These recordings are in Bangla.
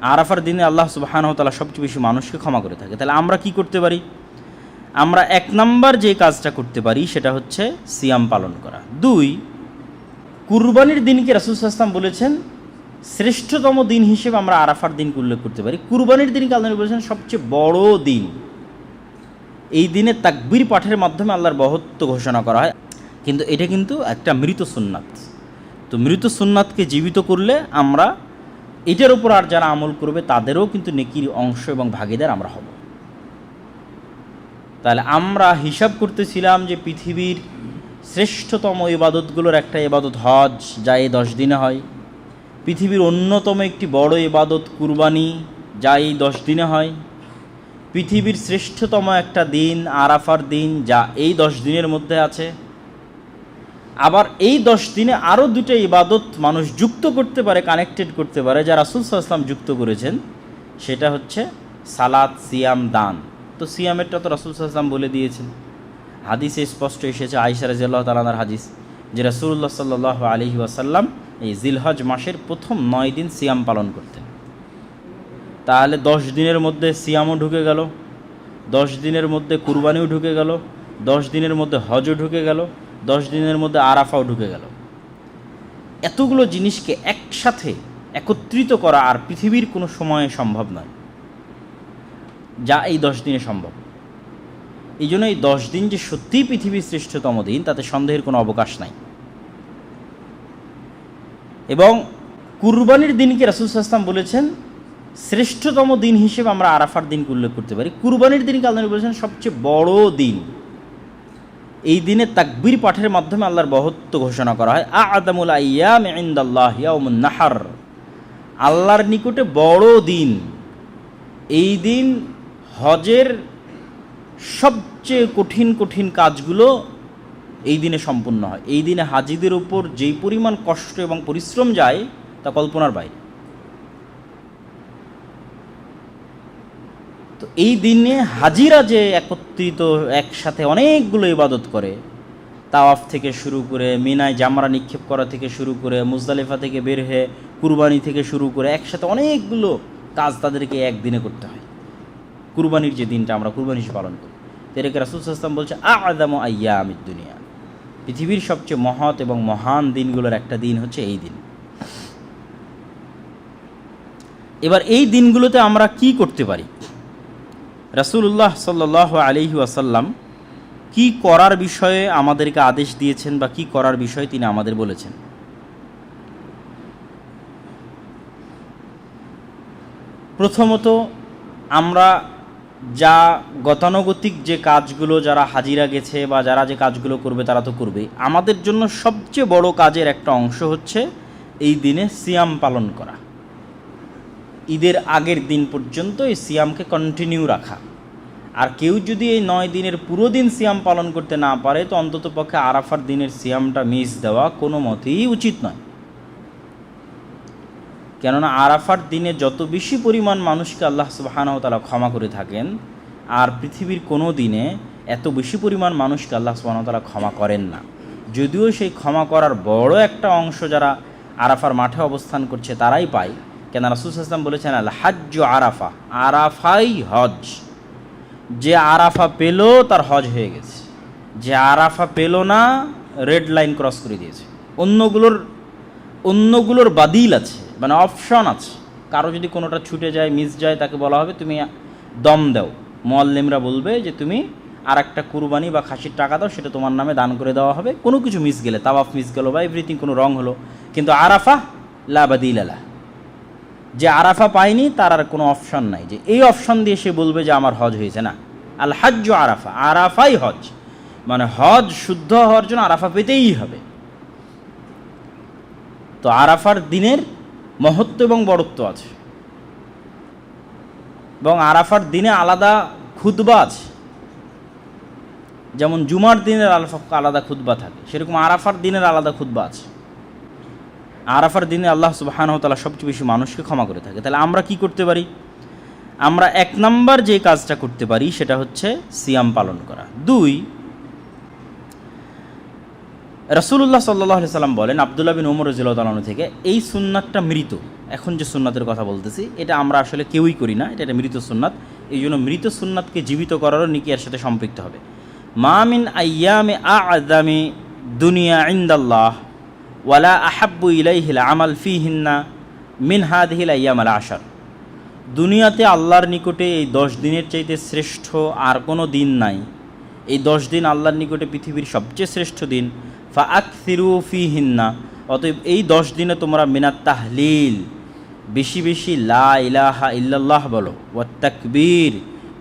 আরাফার দিনে আল্লাহ সুবাহানহতালা সবচেয়ে বেশি মানুষকে ক্ষমা করে থাকে। তাহলে আমরা কি করতে পারি? আমরা এক নম্বর যে কাজটা করতে পারি সেটা হচ্ছে সিয়াম পালন করা। দুই, কুরবানির দিনকে রাসুল আসলাম বলেছেন, শ্রেষ্ঠতম দিন হিসেবে আমরা আরাফার দিনকে উল্লেখ করতে পারি। কুরবানির দিনকে আল্লাহ বলেছেন সবচেয়ে বড় দিন। এই দিনে তাকবির পাঠের মাধ্যমে আল্লাহর বহত্ব ঘোষণা করা হয়। কিন্তু এটা কিন্তু একটা মৃত সুন্নাত। তো মৃত সুন্নাতকে জীবিত করলে আমরা এটার উপর আর যারা আমল করবে, তাদেরও কিন্তু নেকির অংশ এবং ভাগিদার আমরা হব। তাহলে আমরা হিসাব করতেছিলাম যে পৃথিবীর শ্রেষ্ঠতম ইবাদতগুলোর একটা ইবাদত হজ, যা এই দশ দিনে হয়। পৃথিবীর অন্যতম একটি বড় ইবাদত কুরবানি, যা এই দশ দিনে হয়। পৃথিবীর শ্রেষ্ঠতম একটা দিন আরাফার দিন, যা এই দশ দিনের মধ্যে আছে। আবার এই দশ দিনে আরও দুটো ইবাদত মানুষ যুক্ত করতে পারে কানেক্টেড করতে পারে, যা রাসুল সাল্লাম যুক্ত করেছেন। সেটা হচ্ছে সালাদ সিয়াম, দান। তো সিয়ামেরটা তো রাসুল সাল্লাম বলে দিয়েছেন। হাদিসে স্পষ্ট এসেছে আইসা রাজিয়াল্লাহ তালানার হাদিস, যে রাসুল্লাহ সাল্লাহ আলহি ওয়াসাল্লাম এই জিলহজ মাসের প্রথম নয় দিন সিয়াম পালন করতেন। তাহলে দশ দিনের মধ্যে সিয়ামও ঢুকে গেল, দশ দিনের মধ্যে কুরবানিও ঢুকে গেল, দশ দিনের মধ্যে হজও ঢুকে গেল দশ দিনের মধ্যে আরাফাও ঢুকে গেল। এতগুলো জিনিসকে একসাথে একত্রিত করা আর পৃথিবীর কোনো সময়ে সম্ভব নয়। যা এই দশ দিনে সম্ভব। এই জন্য এই দশ দিন যে সত্যিই পৃথিবীর শ্রেষ্ঠতম দিন, তাতে সন্দেহের কোনো অবকাশ নাই। এবং কুরবানির দিনকে রাসুল সাল্লাম বলেছেন? শ্রেষ্ঠতম দিন হিসেবে আমরা আরাফার দিনকে উল্লেখ করতে পারি। কুরবানির দিনকে আল্লাহ বলেছেন? সবচেয়ে বড় দিন। এই দিনে তাকবির পাঠের মাধ্যমে আল্লাহর বহত্ব ঘোষণা করা হয়। আ আদামুল আয়াম ইন্দাল্লাহ নাহার। আল্লাহর নিকটে বড় দিন। এই দিন হজের সবচেয়ে কঠিন কঠিন কাজগুলো এই দিনে সম্পূর্ণ হয়। এই দিনে হাজিদের উপর যেই পরিমাণ কষ্ট এবং পরিশ্রম যায় তা কল্পনার বাইরে। তো এই দিনে হাজিরা যে একত্রিত, একসাথে অনেকগুলো ইবাদত করে, তাওয়াফ থেকে শুরু করে, মিনায় জামরা নিক্ষেপ করা থেকে শুরু করে, মুজদালিফা থেকে বের হয়ে কুরবানি থেকে শুরু করে একসাথে অনেকগুলো কাজ তাদেরকে একদিনে করতে হয়। কুরবানির যে দিনটা আমরা কুরবানি পালন করি। তেরেকে রাসুল ইসলাম বলছে আদাম আইয়া আমির দুনিয়া। পৃথিবীর সবচেয়ে মহৎ এবং মহান দিনগুলোর একটা দিন হচ্ছে এই দিন। এবার এই দিনগুলোতে আমরা কি করতে পারি? রাসুল্লাহ সাল্লাহ আলিহি আসাল্লাম কি করার বিষয়ে আমাদেরকে আদেশ দিয়েছেন বা কি করার বিষয়ে তিনি আমাদের বলেছেন? প্রথমত, আমরা যা গতানুগতিক যে কাজগুলো যারা হাজিরা গেছে বা যারা যে কাজগুলো করবে তারা তো করবেই আমাদের জন্য সবচেয়ে বড় কাজের একটা অংশ হচ্ছে এই দিনে সিয়াম পালন করা। ঈদের আগের দিন পর্যন্ত এই সিয়ামকে কন্টিনিউ রাখা। আর কেউ যদি এই নয় দিনের পুরো দিন সিয়াম পালন করতে না পারে, তো অন্তত পক্ষে আরাফার দিনের সিয়ামটা মিস দেওয়া কোনো মতেই উচিত নয়। কেননা আরাফার দিনে যত বেশি পরিমাণ মানুষকে আল্লাহ সুবাহানহতালা ক্ষমা করে থাকেন, আর পৃথিবীর কোনো দিনে এত বেশি পরিমাণ মানুষকে আল্লাহ সুবাহতালা ক্ষমা করেন না। যদিও সেই ক্ষমা করার বড় একটা অংশ যারা আরাফার মাঠে অবস্থান করছে, তারাই পায়। কেন রাসুল ইসলাম বলেছেন, আল হাজ্য আরাফা। আরাফাই হজ যে আরাফা পেল, তার হজ হয়ে গেছে। যে আরাফা পেল না, রেড লাইন ক্রস করে দিয়েছে। অন্যগুলোর অন্যগুলোর বাদিল আছে মানে অপশন আছে। কারও যদি কোনোটা ছুটে যায়, মিস যায়, তাকে বলা হবে, তুমি দম দাও। মোয়াল্লিমরা বলবে যে, তুমি আর একটা কুরবানি বা খাসির টাকা দাও, সেটা তোমার নামে দান করে দেওয়া হবে। কোনো কিছু মিস গেলে, তাওয়াফ মিস গেলো বা এভরিথিং কোনো রং হলো। কিন্তু আরাফা লাবাদিল আলা যে আরাফা পায়নি, তার আর কোনো অপশন নাই। যে এই অপশন দিয়ে সে বলবে যে আমার হজ হয়েছে না। আল হাজ্য আরাফা, আরাফাই হজ মানে হজ শুদ্ধ হওয়ার জন্য আরাফা পেতেই হবে। তো আরাফার দিনের মহত্ব এবং বড়ত্ব আছে। এবং আরাফার দিনে আলাদা খুদবা আছে। যেমন জুমার দিনের আলাদা খুদবা থাকে, সেরকম আরাফার দিনের আলাদা খুদবা আছে। আরাফার দিনে আল্লাহ সুবাহানহতালা সবচেয়ে বেশি মানুষকে ক্ষমা করে থাকে। তাহলে আমরা কি করতে পারি? আমরা এক নাম্বার যে কাজটা করতে পারি সেটা হচ্ছে সিয়াম পালন করা। দুই রসুল্লাহ সাল্লাহ সাল্লাম বলেন, আবদুল্লাহ বিন ওমর রজিল্লাহ থেকে, এই সুন্নাতটা মৃত। এখন যে সুন্নাতের কথা বলতেছি, এটা আমরা আসলে কেউই করি না, এটা একটা মৃত সুন্নাত। এই জন্য মৃত সুন্নাতকে জীবিত করারও নিকিয়ার সাথে সম্পৃক্ত হবে। মামিন আয়ামে আ আদামে দুনিয়া ইন্দাল্লাহ। ওয়ালা আহাব্বু ইলাইহিল আমাল ফি হিন্না মিন হাদহিল আয়াম আল আশার। দুনিয়াতে আল্লাহর নিকটে এই দশ দিনের চাইতে শ্রেষ্ঠ আর কোনো দিন নাই। এই দশ দিন আল্লাহর নিকটে পৃথিবীর সবচেয়ে শ্রেষ্ঠ দিন। ফা আকসিরু ফি হিন্না অতএব এই দশ দিনে তোমরা মিনাত তাহলিল, বেশি বেশি লা ইলাহা ইল্লাল্লাহ বলো, ওয়া তাকবীর,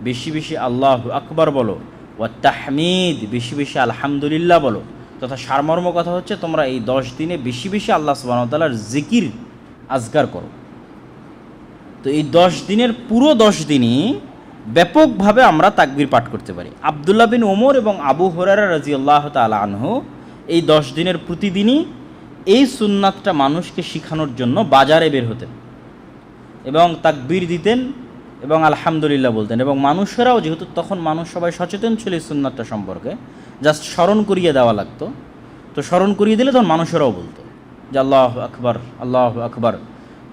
বেশি বেশি আল্লাহ আকবর বলো, ওয়া তাহমিদ, বেশি বেশি আলহামদুলিল্লাহ বলো। তথা সারমর্ম কথা হচ্ছে, তোমরা এই দশ দিনে বেশি বেশি আল্লাহ সুবাহতাল্লাহর জিকির আজগার করো। তো এই দশ দিনের পুরো দশ দিনই ব্যাপকভাবে আমরা তাকবির পাঠ করতে পারি। আবদুল্লাহ বিন ওমর এবং আবু হরারা রাজি আল্লাহ তালা আনহু এই দশ দিনের প্রতিদিনই এই সুন্নাতটা মানুষকে শিখানোর জন্য বাজারে বের হতেন এবং তাকবির দিতেন এবং আলহামদুলিল্লাহ বলতেন। এবং মানুষেরাও যেহেতু তখন মানুষ সবাই সচেতন ছিল এই সুন্নাতটা সম্পর্কে জাস্ট স্মরণ করিয়ে দেওয়া লাগতো। তো স্মরণ করিয়ে দিলে তখন মানুষেরাও বলতো যে আল্লাহ আকবর আল্লাহ আকবর।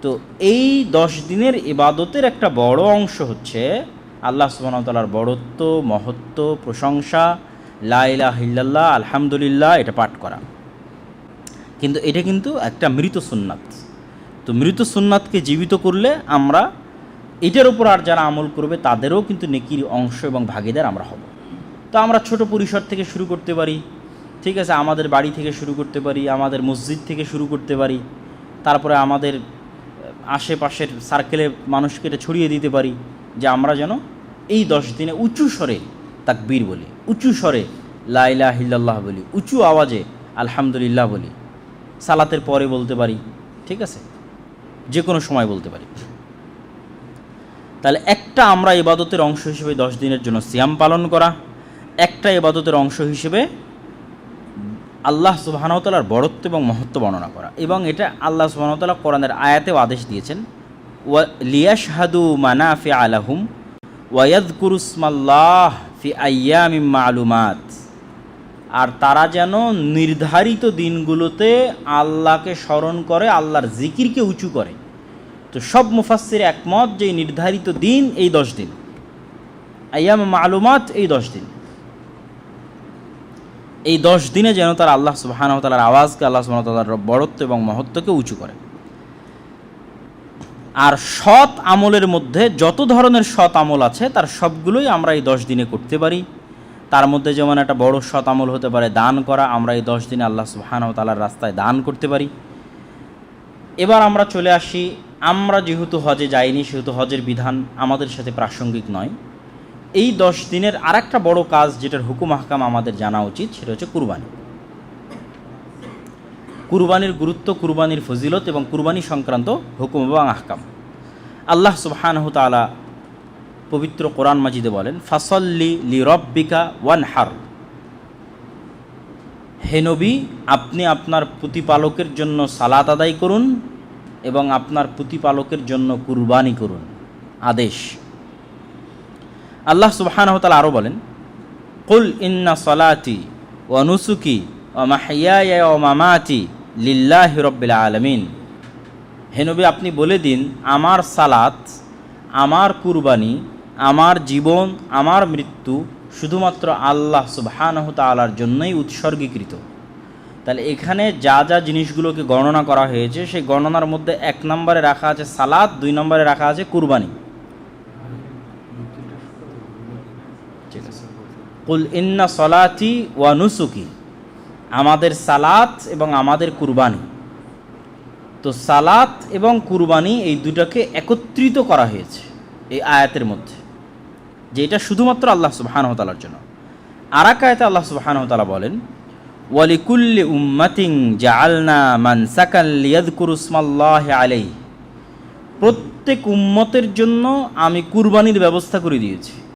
তো এই দশ দিনের ইবাদতের একটা বড় অংশ হচ্ছে আল্লাহ সুবাহতালার বড়ত্ব, মহত্ব, প্রশংসা লাইলা হিল্লাল্লাহ আলহামদুলিল্লাহ, এটা পাঠ করা। কিন্তু এটা কিন্তু একটা মৃত সুন্নাত। তো মৃত সুন্নাতকে জীবিত করলে আমরা এটার উপর আর যারা আমল করবে তাদেরও কিন্তু নেকির অংশ এবং ভাগিদার আমরা হব। তো আমরা ছোট পরিসর থেকে শুরু করতে পারি, ঠিক আছে, আমাদের বাড়ি থেকে শুরু করতে পারি, আমাদের মসজিদ থেকে শুরু করতে পারি, তারপরে আমাদের আশেপাশের সার্কেলে মানুষকে এটা ছড়িয়ে দিতে পারি যে আমরা যেন এই দশ দিনে উঁচু স্বরে তাকবীর বলি, উঁচু স্বরে লাইলা হিল্লাল্লাহ বলি, উঁচু আওয়াজে আলহামদুলিল্লাহ বলি, সালাতের পরে বলতে পারি, ঠিক আছে যে কোনো সময় বলতে পারি। তাহলে একটা আমরা ইবাদতের অংশ হিসেবে দশ দিনের জন্য সিয়াম পালন করা, একটা ইবাদতের অংশ হিসেবে আল্লাহ সুবাহানতালার বড়ত্ব এবং মহত্ব বর্ণনা করা। এবং এটা আল্লাহ সুবাহতাল্লাহ কোরআনের আয়াতেও আদেশ দিয়েছেন, ওয়া লিয়াশহাদু মানাফি আলাহুম ওয়াদ কুরুসমাল্লাহ ফি আয়ামিম মালুমাত। আর তারা যেন নির্ধারিত দিনগুলোতে আল্লাহকে স্মরণ করে, আল্লাহর জিকিরকে উঁচু করে। তো সব মুফাসির একমত যে নির্ধারিত দিন এই দশ দিন। আয়াম মালুমাত এই দশ দিন। এই দশ দিনে যেন তার আল্লাহ সুবাহানতালার আওয়াজকে, আল্লাহ সুবাহতালার বড়ত্ব এবং মহত্বকে উঁচু করে। আর সৎ আমলের মধ্যে যত ধরনের সৎ আমল আছে, তার সবগুলোই আমরা এই দশ দিনে করতে পারি। তার মধ্যে যেমন একটা বড় সৎ আমল হতে পারে দান করা, আমরা এই দশ দিনে আল্লাহ সুবাহানহ তালার রাস্তায় দান করতে পারি। এবার আমরা চলে আসি আমরা যেহেতু হজে যাইনি, সেহেতু হজের বিধান আমাদের সাথে প্রাসঙ্গিক নয়। এই দশ দিনের আর একটা বড় কাজ যেটার হুকুম হাকাম আমাদের জানা উচিত, সেটা হচ্ছে কুরবানি। কুরবানির গুরুত্ব, কুরবানির ফজিলত এবং কুরবানি সংক্রান্ত হুকুম এবং আহকাম। আল্লাহ সুবহানহ তালা পবিত্র কোরআন মাজিদে বলেন, ফাসল্লি লি রব্বিকা ওয়ান হার হেনবি আপনি আপনার প্রতিপালকের জন্য সালাত আদায় করুন এবং আপনার প্রতিপালকের জন্য কুরবানি করুন। আদেশ। আল্লাহ সুবাহানহতাল আরও বলেন, কুল ইন্না সলাতি ও নুসুকি ও মাহিয়া ও মামাতি লিল্লাহ রব্বিল আলমিন। হেনবি আপনি বলে দিন, আমার সালাত, আমার কুরবানি, আমার জীবন, আমার মৃত্যু শুধুমাত্র আল্লাহ সুবহানহ তালার জন্যই উৎসর্গীকৃত। তাহলে এখানে যা যা জিনিসগুলোকে গণনা করা হয়েছে, সেই গণনার মধ্যে এক নম্বরে রাখা আছে সালাদ, দুই নম্বরে রাখা আছে কুরবানি। কুল ইন্না সলাতি ওয়া নুসুকি। আমাদের সালাত এবং আমাদের কুরবানি। তো সালাত এবং কুরবানি এই দুটাকে একত্রিত করা হয়েছে এই আয়াতের মধ্যে। যে এটা শুধুমাত্র আল্লাহ সুবাহানহতালার জন্য। আর এক আয়াতে আল্লাহ সুবাহানহতালা বলেন ওয়ালিকুল্লি উম্মাতিং জালনা মান সাকান লিয়াদকুরুসমাল্লাহ আলাই প্রত্যেক উম্মতের জন্য আমি কুরবানির ব্যবস্থা করে দিয়েছি।